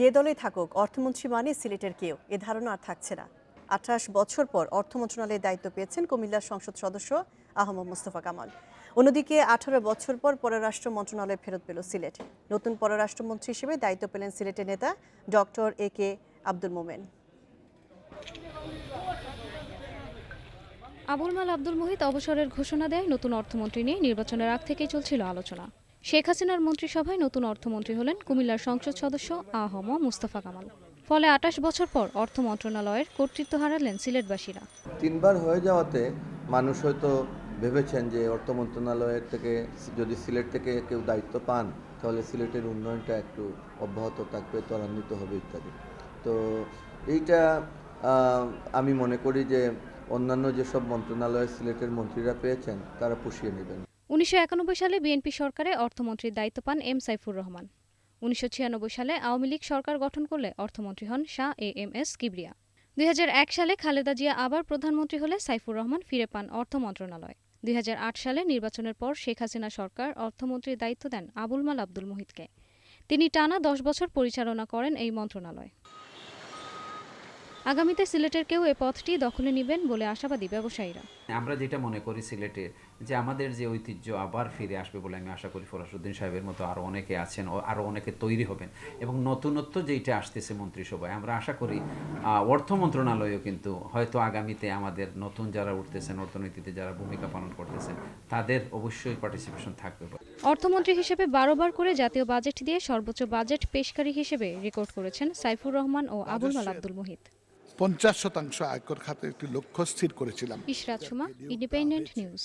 যে দলে থাকুক, অর্থমন্ত্রী মানে সিলেটের কেউ, এ ধারণা আর থাকছে না। আঠাশ বছর পর অর্থ মন্ত্রণালয়ের দায়িত্ব পেয়েছেন কুমিল্লার সংসদ সদস্য আহমদ মোস্তফা কামাল। অন্যদিকে আঠারো বছর পর পররাষ্ট্র মন্ত্রণালয়ে ফেরত পেল সিলেট। নতুন পররাষ্ট্রমন্ত্রী হিসেবে দায়িত্ব পেলেন সিলেটের নেতা doctor A K Abdul Momen. Abul Mal Abdul Muhith অবসরের ঘোষণা দেয় নতুন অর্থমন্ত্রী নিয়ে, নির্বাচনের আগ থেকেই চলছিল আলোচনা। শেখ হাসিনার মন্ত্রিসভায় নতুন অর্থমন্ত্রী হলেন কুমিল্লার সংসদ সদস্য আহম মুস্তফা কামাল। ফলে আটাশ বছর পর অর্থ মন্ত্রণালয়ের কর্তৃত্ব হারালেন সিলেটবাসীরা। তিনবার হয়ে যাওয়াতে মানুষ হয়তো ভেবেছেন যে অর্থ মন্ত্রণালয়ের থেকে, যদি সিলেট থেকে কেউ দায়িত্ব পান, তাহলে সিলেটের উন্নয়নটা একটু অব্যাহত থাকবে, ত্বরান্বিত হবে ইত্যাদি। তো এইটা আমি মনে করি যে অন্যান্য যেসব মন্ত্রণালয়ের সিলেটের মন্ত্রীরা পেয়েছেন, তারা পুষিয়ে নেবেন। উনিশশো একানব্বই সালে বিএনপি সরকারে অর্থমন্ত্রীর দায়িত্ব পান এম সাইফুর রহমান। উনিশশো ছিয়ানব্বই সালে আওয়ামী লীগ সরকার গঠন করলে অর্থমন্ত্রী হন Shah A M S Kibria. দুই হাজার এক সালে খালেদা জিয়া আবার প্রধানমন্ত্রী হলে সাইফুর রহমান ফিরে পান অর্থ মন্ত্রণালয়। দুই হাজার আট সালে নির্বাচনের পর শেখ হাসিনা সরকার অর্থমন্ত্রীর দায়িত্ব দেন আবুল মাল আব্দুল মোহিতকে। তিনি টানা দশ বছর পরিচালনা করেন এই মন্ত্রণালয়। আগামীতে সিলেটের কেউ এ পথটি দখলে নেবেন বলে আশাবাদী ব্যবসায়ীরা। আমরা যেটা মনে করি সিলেটে যে আমাদের যে ঐতিহ্য আবার ফিরে আসবে বলে আমি আশা করি ফরাসুদ্দিন সাহেবের মতো আরও অনেকে আছেন ও আরও অনেকে তৈরি হবেন এবং নতুনত্ব যেইটা আসতেছে মন্ত্রিসভায় আমরা আশা করি অর্থ মন্ত্রণালয়ও কিন্তু হয়তো আগামীতে আমাদের নতুন যারা উঠতেছেন অর্থনীতিতে যারা ভূমিকা পালন করতেছেন তাদের অবশ্যই পার্টিসিপেশন থাকবে। অর্থমন্ত্রী হিসেবে বারোবার করে জাতীয় বাজেট দিয়ে সর্বোচ্চ বাজেট পেশকারী হিসেবে রেকর্ড করেছেন সাইফুর রহমান ও আবুল মাল আব্দুল মোহিত। পঞ্চাশ শতাংশ আয়কর খাতে একটি লক্ষ্য স্থির করেছিলাম। Independent news